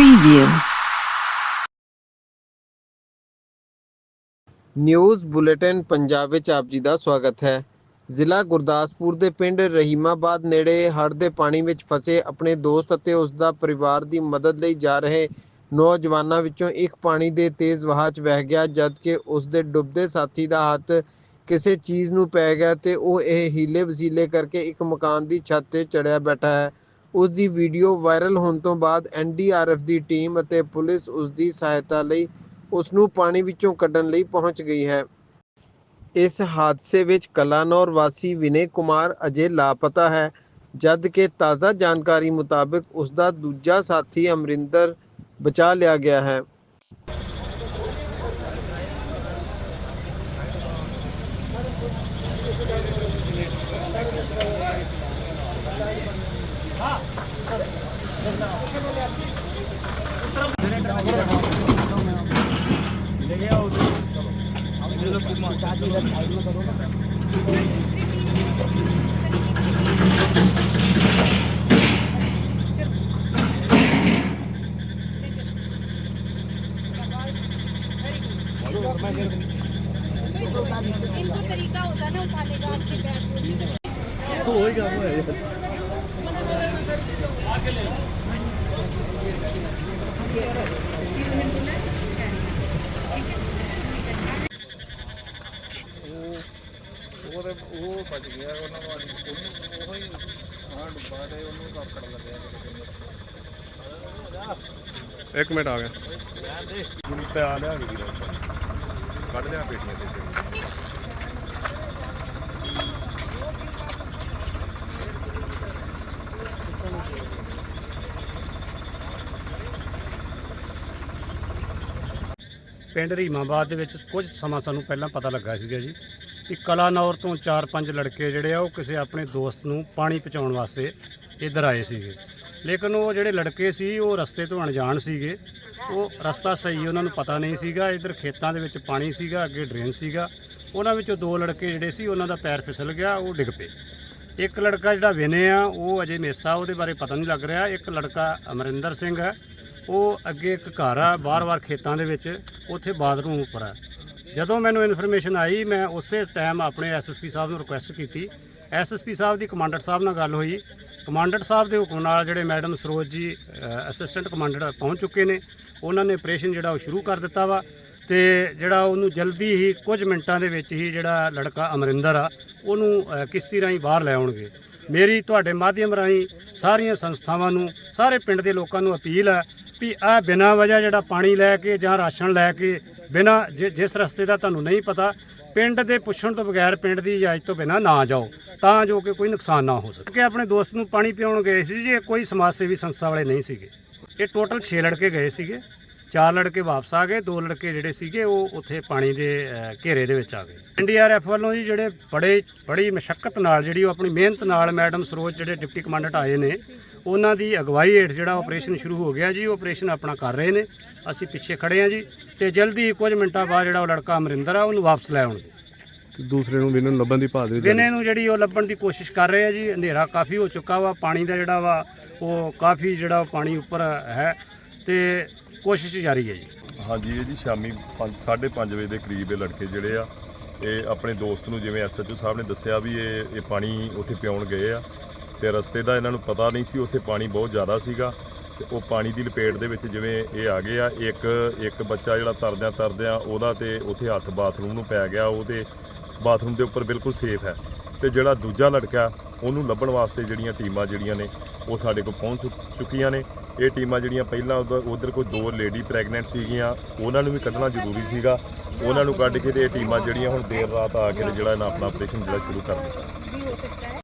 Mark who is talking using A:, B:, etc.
A: Preview. News bulletin Punjab ਵਿੱਚ ਆਪ ਜੀ ਦਾ ਸਵਾਗਤ ਹੈ। ਜ਼ਿਲ੍ਹਾ ਗੁਰਦਾਸਪੁਰ ਦੇ ਪਿੰਡ ਰਹੀਮਾਬਾਦ ਨੇੜੇ ਹੜ੍ਹ ਦੇ ਪਾਣੀ ਵਿੱਚ ਫਸੇ ਆਪਣੇ ਦੋਸਤ ਅਤੇ ਉਸ ਦਾ ਪਰਿਵਾਰ ਦੀ ਮਦਦ ਲਈ ਜਾ ਰਹੇ ਨੌਜਵਾਨਾਂ ਵਿੱਚੋਂ ਇੱਕ ਪਾਣੀ ਦੇ ਤੇਜ਼ ਵਹਾਅ 'ਚ ਵਹਿ ਗਿਆ, ਜਦਕਿ ਉਸ ਦੇ ਡੁੱਬਦੇ ਸਾਥੀ ਦਾ ਹੱਥ ਕਿਸੇ ਚੀਜ਼ ਨੂੰ ਪੈ ਗਿਆ ਤੇ ਉਹ ਇਹ ਹੀਲੇ ਵਸੀਲੇ ਕਰਕੇ ਇੱਕ ਮਕਾਨ ਦੀ ਛੱਤ ਤੇ ਚੜਿਆ ਬੈਠਾ ਹੈ। ਉਸ ਦੀ ਵੀਡੀਓ ਵਾਇਰਲ ਹੋਣ ਤੋਂ ਬਾਅਦ ਐਨਡੀਆਰਐਫ ਦੀ ਟੀਮ ਅਤੇ ਪੁਲਿਸ ਉਸ ਦੀ ਸਹਾਇਤਾ ਲਈ ਉਸ ਨੂੰ ਪਾਣੀ ਵਿੱਚੋਂ ਕੱਢਣ ਲਈ ਪਹੁੰਚ ਗਈ ਹੈ। ਇਸ ਹਾਦਸੇ ਵਿੱਚ ਕਲਾਨੌਰ ਵਾਸੀ ਵਿਨੇ ਕੁਮਾਰ ਅਜੇ ਲਾਪਤਾ ਹੈ, ਜਦ ਕਿ ਤਾਜ਼ਾ ਜਾਣਕਾਰੀ ਮੁਤਾਬਕ ਉਸ ਦਾ ਦੂਜਾ ਸਾਥੀ ਅਮਰਿੰਦਰ ਬਚਾ ਲਿਆ ਗਿਆ ਹੈ। ले गया उधर चलो ये लोग फिल्म
B: दादी इधर साइड में करो इनको तरीका होता है ना उठाने का आपके बैग को
C: तो वही काम है आगे ले ਉਹ ਬਚ ਗਿਆ ਉਹਨਾਂ ਨੂੰ ਉਹਨੂੰ ਉਹ ਹੀ ਹਾਂ ਡੁੱਬਾ ਤੇ ਉਹਨੂੰ ਕਾਕੜ ਲੱਗਿਆ
D: ਇੱਕ ਮਿੰਟ। ਆ ਗਿਆ।
C: ਗੁਰੂ ਤੇ ਆ ਲਿਆ ਵੀਰ। ਕੱਢ ਲਿਆ ਪੇਟੀਆਂ ਤੇ।
E: ਪਿੰਡ ਰੀਮਾਬਾਦ ਦੇ ਵਿੱਚ ਕੁਝ ਸਮਾਂ ਸਾਨੂੰ ਪਹਿਲਾਂ ਪਤਾ ਲੱਗਾ ਸੀਗਾ ਜੀ ਕਿ ਕਲਾਨੌਰ ਤੋਂ 4-5 ਲੜਕੇ ਜਿਹੜੇ ਆ ਉਹ ਕਿਸੇ ਆਪਣੇ ਦੋਸਤ ਨੂੰ ਪਾਣੀ ਪਹੁੰਚਾਉਣ ਵਾਸਤੇ ਇੱਧਰ ਆਏ ਸੀਗੇ। ਲੇਕਿਨ ਉਹ ਜਿਹੜੇ ਲੜਕੇ ਸੀ, ਉਹ ਰਸਤੇ ਤੋਂ ਅਣਜਾਣ ਸੀਗੇ। ਉਹ ਰਸਤਾ ਸਹੀ ਉਹਨਾਂ ਨੂੰ ਪਤਾ ਨਹੀਂ ਸੀਗਾ। ਇੱਧਰ ਖੇਤਾਂ ਦੇ ਵਿੱਚ ਪਾਣੀ ਸੀਗਾ, ਅੱਗੇ ਡਰੇਨ ਸੀਗਾ। ਉਹਨਾਂ ਵਿੱਚੋਂ ਦੋ ਲੜਕੇ ਜਿਹੜੇ ਸੀ, ਉਹਨਾਂ ਦਾ ਪੈਰ ਫਿਸਲ ਗਿਆ, ਉਹ ਡਿੱਗ ਪਏ। ਇੱਕ ਲੜਕਾ ਜਿਹੜਾ ਵਿਨੇ ਆ, ਉਹ ਅਜੇ ਮੇਸਾ ਉਹਦੇ ਬਾਰੇ ਪਤਾ ਨਹੀਂ ਲੱਗ ਰਿਹਾ। ਇੱਕ ਲੜਕਾ ਅਮਰਿੰਦਰ ਸਿੰਘ ਹੈ। ਉਹ ਅੱਗੇ ਇੱਕ ਘਰ ਆ ਬਾਰ-ਬਾਰ ਖੇਤਾਂ ਦੇ ਵਿੱਚ, ਉੱਥੇ ਬਾਥਰੂਮ ਉੱਪਰ ਆ। ਜਦੋਂ ਮੈਨੂੰ ਇਨਫੋਰਮੇਸ਼ਨ ਆਈ, ਮੈਂ ਉਸੇ ਟਾਈਮ ਆਪਣੇ ਐਸਐਸਪੀ ਸਾਹਿਬ ਨੂੰ ਰਿਕੁਐਸਟ ਕੀਤੀ। ਐਸਐਸਪੀ ਸਾਹਿਬ ਦੀ ਕਮਾਂਡਰ ਸਾਹਿਬ ਨਾਲ ਗੱਲ ਹੋਈ। ਕਮਾਂਡਰ ਸਾਹਿਬ ਦੇ ਹੁਕਮ ਨਾਲ ਜਿਹੜੇ ਮੈਡਮ ਸਰੋਜ ਜੀ ਅਸਿਸਟੈਂਟ ਕਮਾਂਡਰ ਪਹੁੰਚ ਚੁੱਕੇ ਨੇ, ਉਹਨਾਂ ਨੇ ਆਪਰੇਸ਼ਨ ਜਿਹੜਾ ਉਹ ਸ਼ੁਰੂ ਕਰ ਦਿੱਤਾ ਵਾ। ਤੇ ਜਿਹੜਾ ਉਹਨੂੰ ਜਲਦੀ ਹੀ ਕੁਝ ਮਿੰਟਾਂ ਦੇ ਵਿੱਚ ਹੀ ਜਿਹੜਾ ਲੜਕਾ ਅਮਰਿੰਦਰ ਆ, ਉਹਨੂੰ ਕਿਸ਼ਤੀ ਰਾਹੀਂ ਬਾਹਰ ਲੈ ਆਉਣਗੇ। ਮੇਰੀ ਤੁਹਾਡੇ ਮਾਧਿਅਮ ਰਾਹੀਂ ਸਾਰੀਆਂ ਸੰਸਥਾਵਾਂ ਨੂੰ, ਸਾਰੇ ਪਿੰਡ ਦੇ ਲੋਕਾਂ ਨੂੰ ਅਪੀਲ ਹੈ ਵੀ ਆ ਬਿਨਾਂ ਵਜ੍ਹਾ ਜਿਹੜਾ ਪਾਣੀ ਲੈ ਕੇ ਜਾਂ ਰਾਸ਼ਨ ਲੈ ਕੇ, ਬਿਨਾਂ ਜਿ- ਜਿਸ ਰਸਤੇ ਦਾ ਤੁਹਾਨੂੰ ਨਹੀਂ ਪਤਾ, ਪਿੰਡ ਦੇ ਪੁੱਛਣ ਤੋਂ ਬਗੈਰ ਪਿੰਡ ਦੀ ਇਜਾਜ਼ਤ ਤੋਂ ਬਿਨਾਂ ਨਾ ਜਾਓ, ਤਾਂ ਜੋ ਕਿ ਕੋਈ ਨੁਕਸਾਨ ਨਾ ਹੋ ਸਕੇ। ਕਿ ਆਪਣੇ ਦੋਸਤ ਨੂੰ ਪਾਣੀ ਪਿਆਉਣ ਗਏ ਸੀ ਜੀ, ਇਹ ਕੋਈ ਸਮਾਜ ਸੇਵੀ ਸੰਸਥਾ ਵਾਲੇ ਨਹੀਂ ਸੀਗੇ। ਇਹ ਟੋਟਲ 6 ਲੜਕੇ ਗਏ ਸੀਗੇ। ਚਾਰ ਲੜਕੇ ਵਾਪਸ ਆ ਗਏ ਦੋ ਲੜਕੇ ਜਿਹੜੇ ਸੀਗੇ ਉਹ ਉੱਥੇ ਪਾਣੀ ਦੇ ਘੇਰੇ ਦੇ ਵਿੱਚ ਆ ਗਏ। ਐਨਡੀਆਰਐਫ ਵੱਲੋਂ ਜੀ ਜਿਹੜੇ ਬੜੇ ਬੜੀ ਮਸ਼ੱਕਤ ਨਾਲ ਜਿਹੜੀ ਉਹ ਆਪਣੀ ਮਿਹਨਤ ਨਾਲ ਮੈਡਮ ਸਰੋਜ ਜਿਹੜੇ ਡਿਪਟੀ ਕਮਾਂਡੈਂਟ ਆਏ ਨੇ ਉਹਨਾਂ ਦੀ ਅਗਵਾਈ ਹੇਠ ਜਿਹੜਾ ਆਪਰੇਸ਼ਨ ਸ਼ੁਰੂ ਹੋ ਗਿਆ ਜੀ ਉਹ ਆਪਰੇਸ਼ਨ ਆਪਣਾ ਕਰ ਰਹੇ ਨੇ। ਅਸੀਂ ਪਿੱਛੇ ਖੜੇ ਆ ਜੀ ਤੇ ਜਲਦੀ ਹੀ ਕੁਝ ਮਿੰਟਾਂ ਬਾਅਦ ਜਿਹੜਾ ਉਹ ਲੜਕਾ ਅਮਰਿੰਦਰ ਆ ਉਹਨੂੰ ਵਾਪਸ ਲੈ ਆਉਣਗੇ।
D: ਦੂਸਰੇ ਨੂੰ ਵੀ ਇਹਨਾਂ ਨੂੰ ਲੱਭਣ ਦੀ ਭਾਲ ਦੇ
E: ਵਿਨੇ ਨੂੰ ਜਿਹੜੀ ਉਹ ਲੱਭਣ ਦੀ ਕੋਸ਼ਿਸ਼ ਕਰ ਰਹੇ ਆ ਜੀ ਅੰਧੇਰਾ ਕਾਫੀ ਹੋ ਚੁੱਕਾ ਵਾ ਪਾਣੀ ਦਾ ਜਿਹੜਾ ਵਾ ਉਹ ਕਾਫੀ ਜਿਹੜਾ ਪਾਣੀ ਉੱਪਰ ਹੈ। ਤੇ ਕੋਸ਼ਿਸ਼ ਜਾਰੀ ਹੈ ਜੀ।
F: ਹਾਂਜੀ, ਇਹ ਜੀ ਸ਼ਾਮੀ 5:30 ਵਜੇ ਦੇ ਕਰੀਬ ਇਹ ਲੜਕੇ ਜਿਹੜੇ ਆ, ਇਹ ਆਪਣੇ ਦੋਸਤ ਨੂੰ ਜਿਵੇਂ ਐਸਐਚਓ ਸਾਹਿਬ ਨੇ ਦੱਸਿਆ ਵੀ ਇਹ ਇਹ ਪਾਣੀ ਉੱਥੇ ਪਿਆਉਣ ਗਏ ਆ ਤੇ ਰਸਤੇ ਦਾ ਇਹਨਾਂ ਨੂੰ ਪਤਾ ਨਹੀਂ ਸੀ, ਉੱਥੇ ਪਾਣੀ ਬਹੁਤ ਜ਼ਿਆਦਾ ਸੀਗਾ ਤੇ ਉਹ ਪਾਣੀ ਦੀ ਲਪੇਟ ਦੇ ਵਿੱਚ ਜਿਵੇਂ ਇਹ ਆ ਗਏ ਆ, ਇੱਕ ਇੱਕ ਬੱਚਾ ਜਿਹੜਾ ਤਰਦਿਆਂ ਤਰਦਿਆਂ ਉਹਦਾ ਤੇ ਉੱਥੇ ਹੱਥ ਬਾਥਰੂਮ ਨੂੰ ਪੈ ਗਿਆ ਉਹਦੇ ਬਾਥਰੂਮ ਦੇ ਉੱਪਰ ਬਿਲਕੁਲ ਸੇਫ ਹੈ ਤੇ ਜਿਹੜਾ ਦੂਜਾ ਲੜਕਾ ਉਹਨੂੰ ਲੱਭਣ ਵਾਸਤੇ ਜਿਹੜੀਆਂ ਟੀਮਾਂ ਜਿਹੜੀਆਂ ਨੇ ਉਹ ਸਾਡੇ ਕੋਲ ਪਹੁੰਚ ਚੁੱਕੀਆਂ ਨੇ। ਇਹ ਟੀਮਾਂ ਜਿਹੜੀਆਂ ਪਹਿਲਾਂ ਉਧਰ ਕੋਈ ਦੋ ਲੇਡੀ ਪ੍ਰੈਗਨੈਂਟ ਸੀਗੀਆਂ, ਉਹਨਾਂ ਨੂੰ ਵੀ ਕੱਢਣਾ ਜ਼ਰੂਰੀ ਸੀਗਾ। ਉਹਨਾਂ ਨੂੰ ਕੱਢ ਕੇ ਤੇ ਇਹ ਟੀਮਾਂ ਜਿਹੜੀਆਂ ਹੁਣ ਦੇਰ ਰਾਤ ਆ ਕੇ ਜਿਹੜਾ ਇਹਨਾਂ ਆਪਣਾ ਆਪਰੇਸ਼ਨ ਜਿਹੜਾ ਸ਼ੁਰੂ ਕਰ ਦਿੱਤਾ।